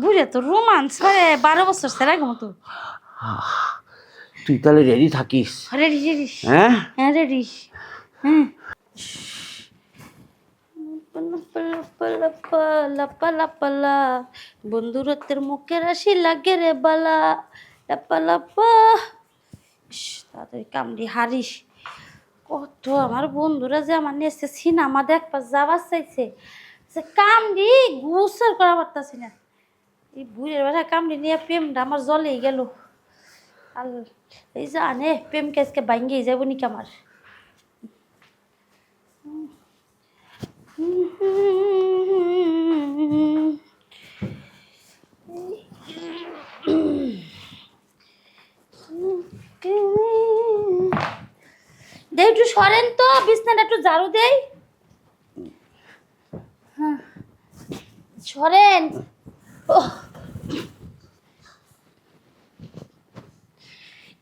বুড়ে তো রোমান্স করে বারো বছর সেরা মতো তুই তাহলে রেডি থাকিস? রেডি রেডি হ্যাঁ? হ্যাঁ রেডি হ্যাঁ। বন্ধুরত্বের মুখের আসি লাগে রে বালা। লাপা লাপা তাড়াতাড়ি কামড়ি হারিস। কত আমার বন্ধুরা যে আমার নিয়ে সিনেমা দেখবার যাবার চাইছে। সে কামড়ি গুসর করা পারতাছি না। এই বুড়ের বেলা কামড়ি নিয়ে প্রেমটা আমার জলেই গেল আল এই জানে প্রেম কেসকে ভাঙ্গিয়ে যাব নাকি আমার দে একটু সরেন তো, বিছনাটা একটু ঝাড়ু দেই হ্যাঁ। সরেন।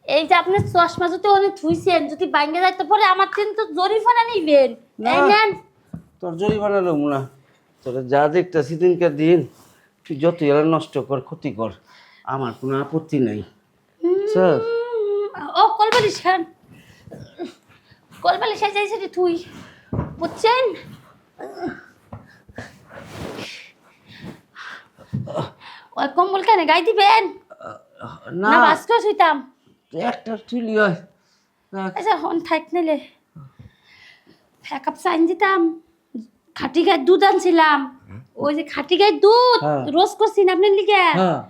এই যে আপনি চশমা যদি অনেক ধুইছেন যদি বাইঙ্গে যাইতে পরে আমার তিন তো জরিফানা নিবেন। এই নেন। তোর জরিমানা লোক না। তোরা যা দেখতেছি দিনকে দিন তুই যত এলা নষ্ট কর ক্ষতি কর আমার কোনো আপত্তি নাই। স্যার। ও কলবালিশ খান কলবালিশ যাইছে রে তুই। বুঝছেন? ওই কম্বল কেন গাই দিবেন? না বাসকে শুইতাম। একটা তুলি হয়। আচ্ছা হন থাক নিলে। এক কাপ চাইন দিতাম খাটি দুধ আনছিলাম। ওই যে খাটি দুধ হ্যাঁ। রোজ করছি না আপনার লিগে? হ্যাঁ।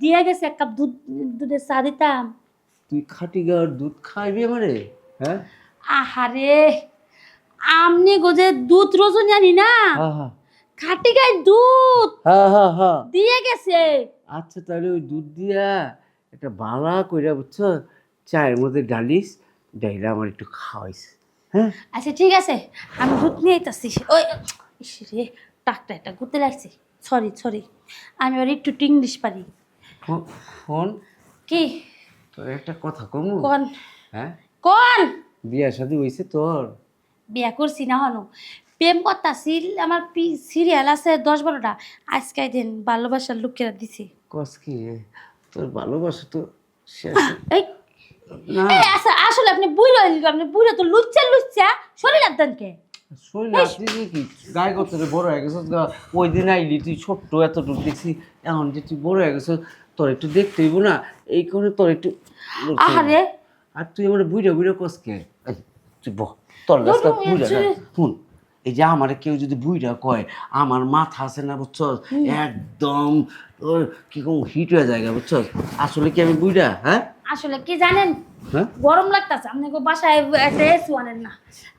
দিয়ে গেছে এক কাপ দুধ দুধের চা দিতাম। তুই খাটি গাওয়ার দুধ খাইবি আমারে? হ্যাঁ? আহারে আমনি গোজে দুধ রোজনি আনি না। হ্যাঁ হ্যাঁ। খাটি গায়ে দুধ হ্যাঁ হ্যাঁ হ্যাঁ দিয়ে গেছে। আচ্ছা তাহলে ওই দুধ দিয়া একটা বালা কইরা বুঝছ চায়ের মধ্যে ডালিস ডাইলা আমার একটু খাওয়াইস হ্যাঁ? আচ্ছা ঠিক আছে আমি দুধ নিয়ে আইতাছি। ওই ইস রে টাকটা একটা ঘুরতে লাগছে। সরি সরি আমি আর একটু ইংলিশ পারি। ফোন? কি? তোর একটা কথা কমু। কোন? হ্যাঁ? কোন? বিয়া শাদি হইছে তোর? বিয়া করছি না হনো। প্রেম করতাছি আমার সিরিয়াল আছে দশ বারোটা। আজকে দিন ভালোবাসার লোকেরা দিছে। কস কি? তোর ভালোবাসা তো শেষ। এই আচ্ছা, আসলে আপনি বুড়ো আপনি বুড়ো তো লুচ্চা লুচ্চা। শরীর কে? গায়ে গতরে বড় হয়ে ওই দিন আইলি তুই ছোট্ট এতটুকু দেখছি। এখন যে তুই বড় হয়ে গেছিস তোর একটু দেখতে হইব না? এই কারণে তোর একটু আহারে। আর তুই আমার বুড়া বুড়া কস তুই বহ তোর গাছটা শুন এই যে আমার কেউ যদি বুড়া কয় আমার মাথা আছে না বুঝছস? একদম ওর কি কম হিট হয়ে যায় বুঝছস? আসলে কি আমি বুড়া হ্যাঁ? আসলে কি জানেন? হ্যাঁ? গরম লাগতেছে আপনি গো বাসায় একটা এসি আনেন না।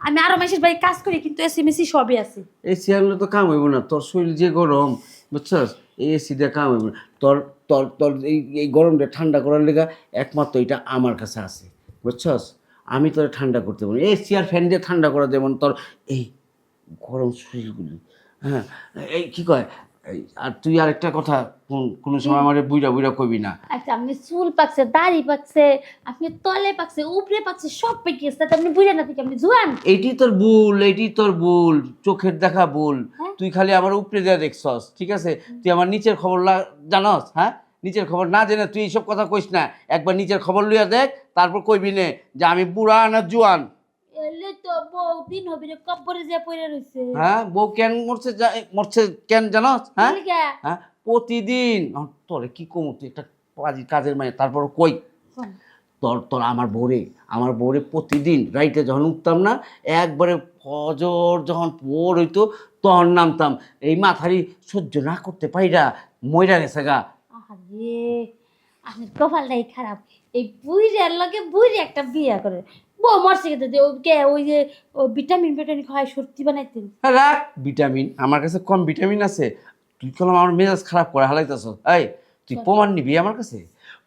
আমি আরও মাসের বাড়ি কাজ করি কিন্তু এসি মেসি সবই আছে। এই চেয়ারগুলো তো কাম হইব না তোর শরীর যে গরম বুঝছস? এই এসিটা কাম হইব না। তোর তোর তোর এই এই গরমটা ঠান্ডা করার লেগা একমাত্র এটা আমার কাছে আছে বুঝছস? আমি তোর ঠান্ডা করতে পারি এই চেয়ার ফ্যান দিয়ে ঠান্ডা করা যেমন তোর এই গরম শরীরগুলি হ্যাঁ এই কি কয়? এই, আর তুই আরেকটা কথা কোন- কোনো সময় আমার বুইরা বুইরা কবি না। আচ্ছা আপনি চুল পাকছে দাড়ি পাকছে আপনি তলে পাকছে উপরে পাকছে সব পেকে গেছে তাতে আপনি বুঝে না থেকে আপনি জুয়ান। এইটি তোর ভুল এইটি তোর ভুল চোখের দেখা ভুল। হ্যাঁ? তুই খালি আমার উপরে দেয়া দেখছস ঠিক আছে? তুই আমার নিচের খবর লা- জানস হ্যাঁ? নিচের খবর না জেনে তুই এইসব কথা কইস না। একবার নিচের খবর লইয়া দেখ তারপর কইবি নে যে আমি বুড়া না জুয়ান। দিন হবে রে কব্বরে যে পড়ে রইছে। হ্যাঁ বউ কেন মরছে মরছে কেন জানস? হ্যাঁ? হ্যাঁ প্রতিদিন তোরে কি কমু তুই? একটা কাজের মানে তারপর কই? তোর তোর আমার বউরে আমার বউরে প্রতিদিন রাইতে যখন উঠতাম না একবারে ফজর যখন ভোর হইতো তখন নামতাম এই মাথারি সহ্য না করতে পাইরা মইরা গেছে গা। আরে কপালটাই খারাপ। এই বুইরের লগে বুইরে একটা বিয়া করে বউ মরছে যে ওই যে ও ভিটামিন ভিটামিন সত্যি বানাইতেন হ্যাঁ, রাখ ভিটামিন আমার কাছে কম ভিটামিন আছে। তুই কলম আমার মেজাজ খারাপ করে হালাইতেছ। এই তুই প্রমাণ নিবি আমার কাছে?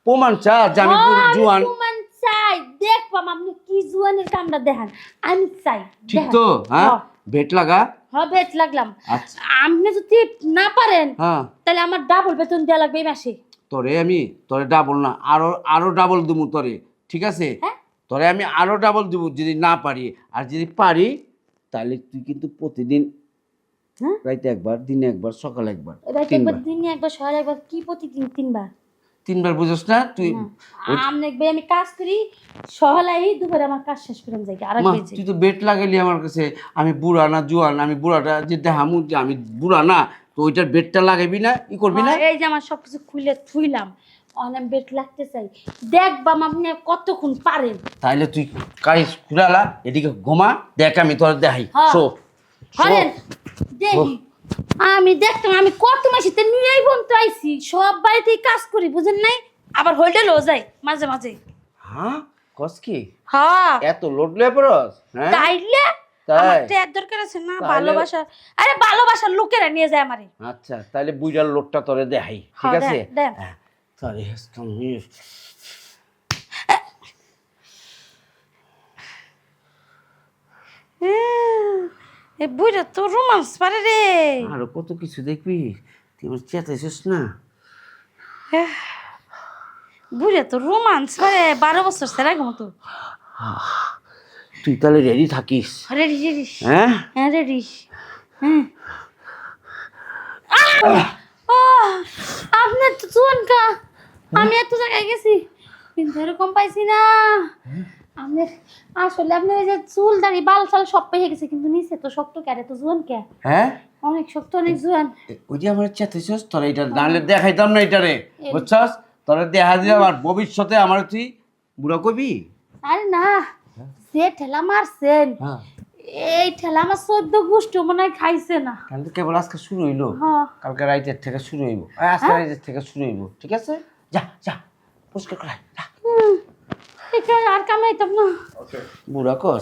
প্রমাণ চা যে আমি পুরো জুয়ান। প্রমাণ চাই। দেখবাম আপনি কি জুয়ানের কামটা দেখান? আমি চাই ঠিক তো হ্যাঁ? হ্যাঁ। ভেট লাগা? হ্যাঁ লাগলাম। আচ্ছা। আপনি যদি না পারেন হ্যাঁ। তাহলে আমার ডাবল বেতন দেওয়া লাগবে এই মাসে। তোরে আমি তোরে ডাবল না আরও আরও ডাবল দেবো তোরে ঠিক আছে? হ্যাঁ? তোরে আমি আরও ডাবল দেবো যদি না পারি। আর যদি পারি তাহলে তুই কিন্তু প্রতিদিন হ্যাঁ? রাইতে একবার দিনে একবার সকালে একবার রাতে একবার দিনে একবার সকালে একবার কি প্রতিদিন তিনবার? তিনবার বুঝোস না তুই আমি আমি কাজ করি সহলাই দুপুরে আমার কাজ শেষ করে যাই আর তুই তো বেট লাগাইলি আমার কাছে আমি বুড়া না জোয়ান আমি বুড়াটা যে দেখামু যে আমি বুড়া না তো ওইটার বেটটা লাগাবি না ই করবি না? এই যে আমার সবকিছু খুলে থুইলাম। লাগতে চাই। দেখবাম আপনি কতক্ষণ পারেন। তাইলে তুই খুলালা এদিকে ঘুমা দেখ আমি তোর দেখাই। হ্যাঁ। শো হরেন দেখি আমি দেখতাম আমি কত মাসিতে নিয়েই বন্ধু আইছি। সব বাড়িতেই কাজ করি বুঝেন নাই? আবার হোটেলও যাই মাঝে মাঝে। হ্যাঁ? কস কি? হ্যাঁ এত লোড লয়ে পড়স হ্যাঁ? তাইলে তাই? আমার তো এর দরকার আছে না তাইলে- ভালোবাসার। আরে ভালোবাসার লোকেরা নিয়ে যায় আমারে। আচ্ছা তাহলে বুইড়ার লোডটা তোরে দেখাই ঠিক হ্যাঁ, আছে? দেন, দেন। হ্যাঁ, তাহলে তুমি এ বুইরা তো রোমান্স পারে রে। আরও কত কিছু দেখবি? তুই আমার চেতাইছিস না? বুইরা তো রোমান্স পারে বারো বছর সেরা মতো তুই তাহলে রেডি থাকিস? রেডি রেডি হ্যাঁ? হ্যাঁ রেডি হ্যাঁ! আহ! আপনার তো চুয়ান কা আমি এত জায়গায় গেছি কিন্তু এরকম পাইছি না। আপনি আসলে আপনার এই যে চুল দাড়ি বাল সাল সব পেয়ে গেছে কিন্তু নিচে তো শক্ত ক্যারে তো জোয়ান কে? হ্যাঁ? অনেক শক্ত অনেক জোয়ান। ওই যে আমার তোরা এটা নাহলে দেখাইতাম না এটারে বুঝছস? তোরা দেখা দিলাম আর ভবিষ্যতে আমার তুই বুড়া কবি? আরে না যে ঠেলা মারছেন হ্যাঁ। এই ঠেলা আমার চোদ্দ গোষ্ঠ মনে হয় খাইছে না। কাল তো কেবল আজকে শুরু হইল। হ্যাঁ। কালকে রাইতের থেকে শুরু হইব। আজকে রাইতের থেকে শুরু হইব ঠিক আছে? যা যা পুষ্কার করাই যা। হুম, এটা আর কামাইতাম না। বুড়া কস।